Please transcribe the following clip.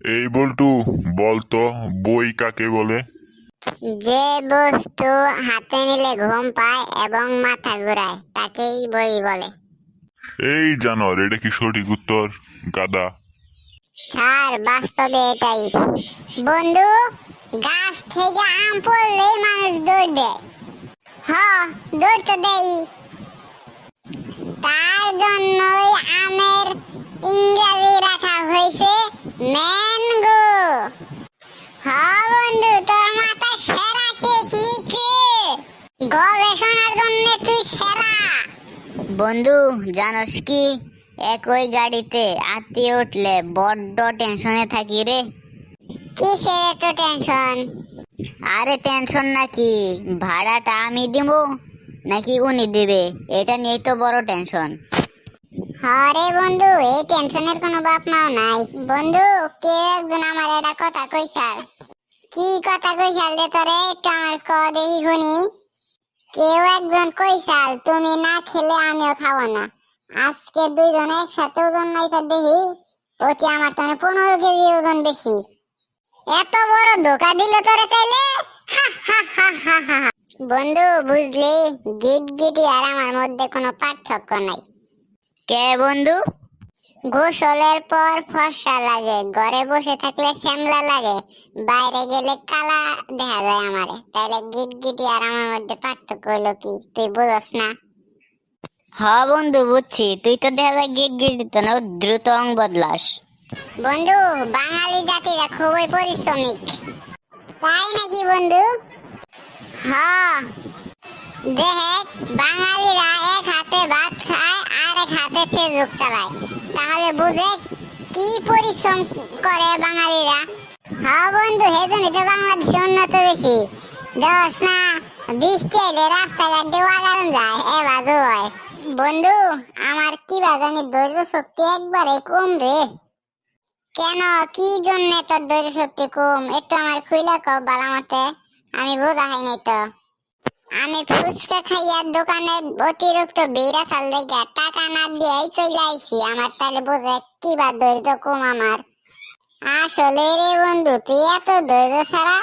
এই বল্টু বলতো বই কাকে বলে? যে বস্তু হাতে নিলে ঘুম পায় এবং মাথা ঘুরায় তাকেই বই বলে। এই জানোয়ার এটা কি সঠিক উত্তর? গাদা। স্যার বাস্তবে এটাই। বন্ধু গাছ থেকে আম পড়লেই মানুষ দৌড় দেয়। হ দৌড় তো দেই। তার জন্যই আমের ইংরেজি রাখা হয়েছে ম্যানগো হ বন্ধু তোর মাথা সেরা টেকনিক রে গবেষণার জন্য তুই সেরা। বন্ধু জানোস কি? একই গাড়িতে আত্মীয় উঠলে বড্ড টেনশনে থাকি রে। কিসের এত টেনশন? আরে টেনশন নাকি? ভাড়াটা আমি দিব নাকি উনি দিবে? এটা নিয়ে তো বড় টেনশন। আরে বন্ধু এই টেনশনের কোনো বাপ মাও নাই। বন্ধু কেউ একজন আমার একটা কথা কইছাল? কি কথা কইছাল রে তোরে? একটু আমার ক দেখি শুনি। কেউ একজন কইছাল তুমি না খেলে আমিও খাব না। আজকে দুইজন একসাথে ওজন নাইকা দেখি ওটি আমার তো পনেরো কেজি ওজন বেশি। এত বড় ধোকা দিল তোরে হা। বন্ধু, বুঝলি, গিট গিটি আর আমার মধ্যে কোনো পার্থক্য নাই। কে বন্ধু? গোসলের পর ফর্সা লাগে ঘরে বসে থাকলে শ্যামলা লাগে বাইরে গেলে কালা দেখা যায় আমারে। তাইলে গিট গিটি আর আমার মধ্যে পার্থক্য হইল কি? তুই বুঝস না? হ বন্ধু বুঝছি। তুই তো দেখা যায় গিট গিট তো না দ্রুত অং বদলাস। বন্ধু বাঙালি জাতিরা খুবই পরিশ্রমিক। তাই নাকি বন্ধু? হ্যাঁ দেখ বাঙালিরা এক হাতে ভাত খায় আর ফেসবুক চালায়। তাহলে বুঝে কি পরিশ্রম করে বাঙালিরা? হ্যাঁ বন্ধু হেজন্য তো বাংলাদেশে উন্নত বেশি। দশ না বৃষ্টি এলে রাস্তাঘাট দিয়ে ওয়াগারণ যায়। এ বাজু হয় বন্ধু, আমার কি বাজানি ধৈর্য শক্তি একবারে কম রে। কেন? কি জন্য তোর ধৈর্য শক্তি কম? একটু আমার খুইলা কও বালা মতে আমি বোঝা হয় নাই তো। আমি ফুচকা খাইয়ার দোকানে অতিরিক্ত বেড়া চাল দেখে টাকা না দিয়েই চলে আইছি। আমার তাহলে বোঝা কি বা ধৈর্য কম আমার। আসলে রে বন্ধু, তুই এত ধৈর্য ছাড়া